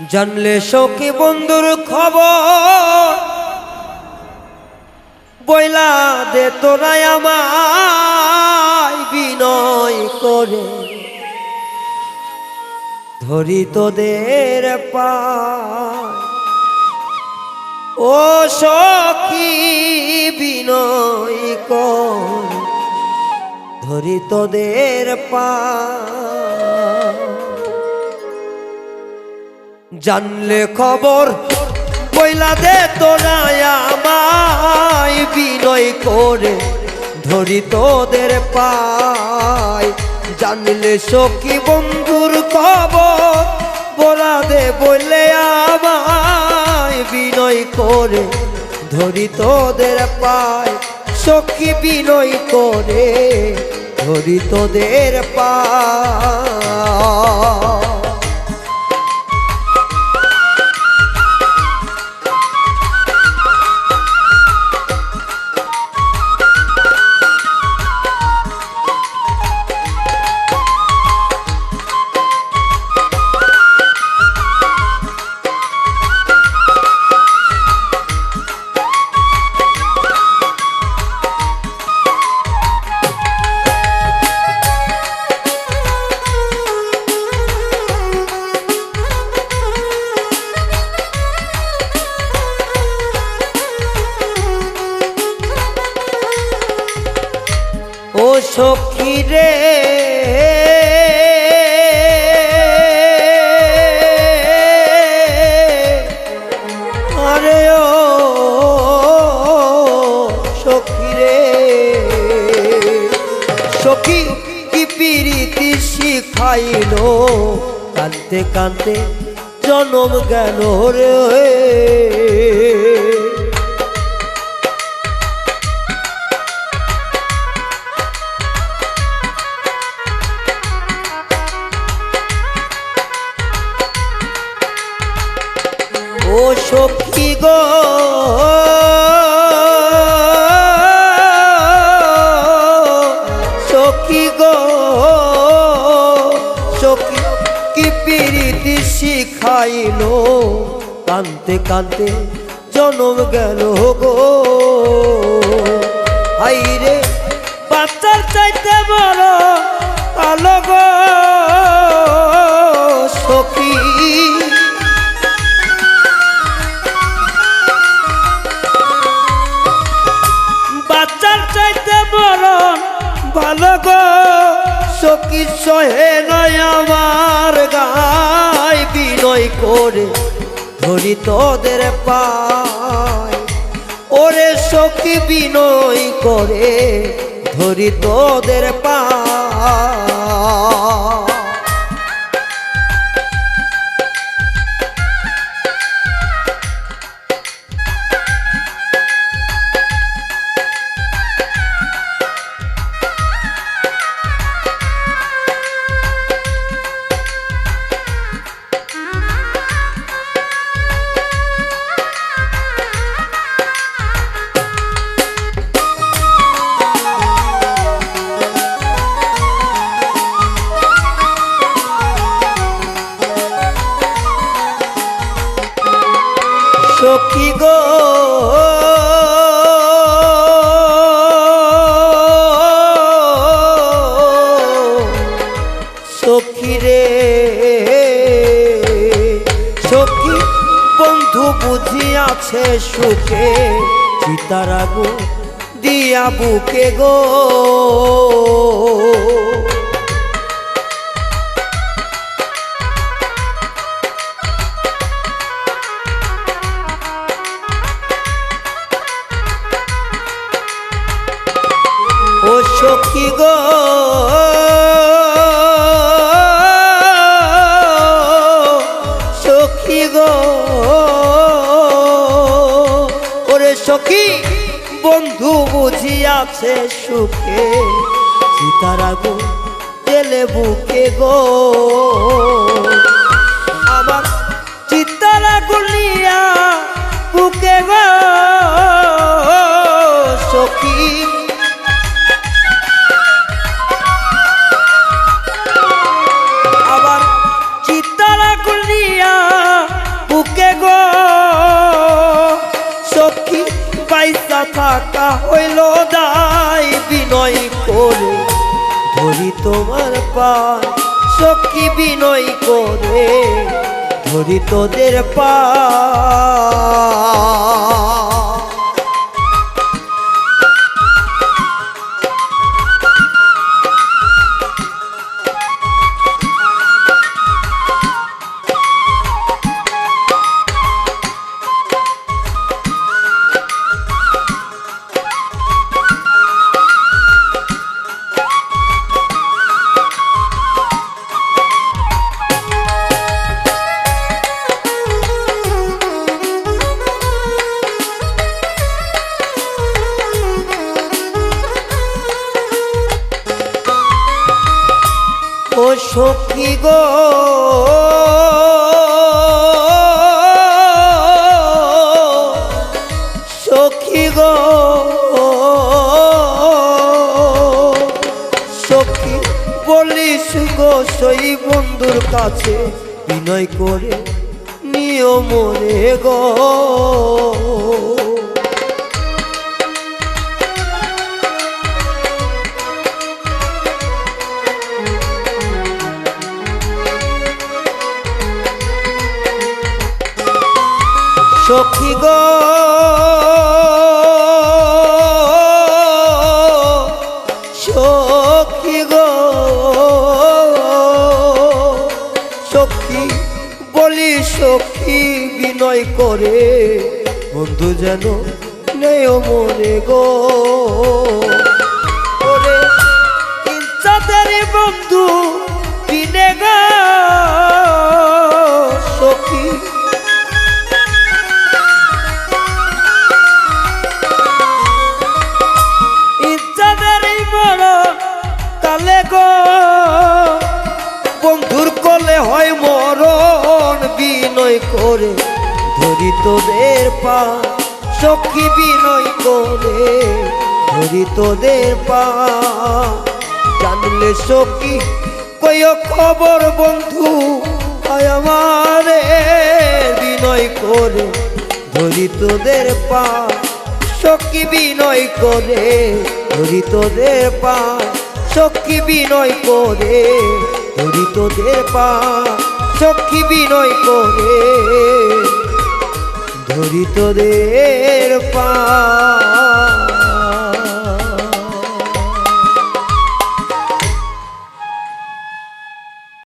জানলে সখী বন্ধুর খবর। বইলা দে তোরাই আমায় বিনয় করে। ধরি তোদের পায়। ও সখী বিনয় কর। ধরি তোদের পায়। জানলে খবর, বইলা দে তোরা আমায়, বিনয় করে ধরি তোদের পায়। জানলে সখী বন্ধুর খবর, বলা দে বললে আমায়, বিনয় করে ধরি তোদের পায়। সখী বিনয় করে ধরি তোদের পায়। সখী রে। আরে ও সখী রে। সখী কি পিরিতি শিখাইলো? কানতে কানতে জনম গেল রে। ও সখী গো। সখী গো। সখী কি পিরিতি শিখাইলো? কানতে কানতে জনম গেল গো। হাইরে বাচ্চার চাইতে বড় কালো গো। ভালো গো সহে নয় আমার গায় বিনয় করে ধরি তোদের পায়। ওরে সখী বিনয় করে ধরি তোদের পায়। আছে সুখে চিতারা গো দিয়া বুকে গো। ও সখী গো বন্ধু বুঝি আছে সুখে সীতারা গো তেলে বুকে গো। আমার চিতারা গুলিয়া বুকে গো, সখী পয়সা থাকা হইল দাই বিনয় করে। ধরি তোমার পা, সখী বিনয় করে। ধরি তোদের পা। সখী গো। সখী গো। সখী বলিস গো সই বন্ধুর কাছে বিনয় করে নিয়মরে গো। সখী গো। সখী গো। সখী বলি সখী বিনয় করে, বন্ধু যেন নেই মনে গো। বন্ধু বিনে গা। করে, ধরি তোদের পা, সখী বিনয় করে, ধরি তোদের পা। জানলে সখী কই খবর বন্ধু আমারে বিনয় করে, ধরি তোদের পা। সখী বিনয় করে, ধরি তোদের পা। সখী বিনয় করে, ধরি তোদের পা। সখী বিনয় করে। ধরিতদের পা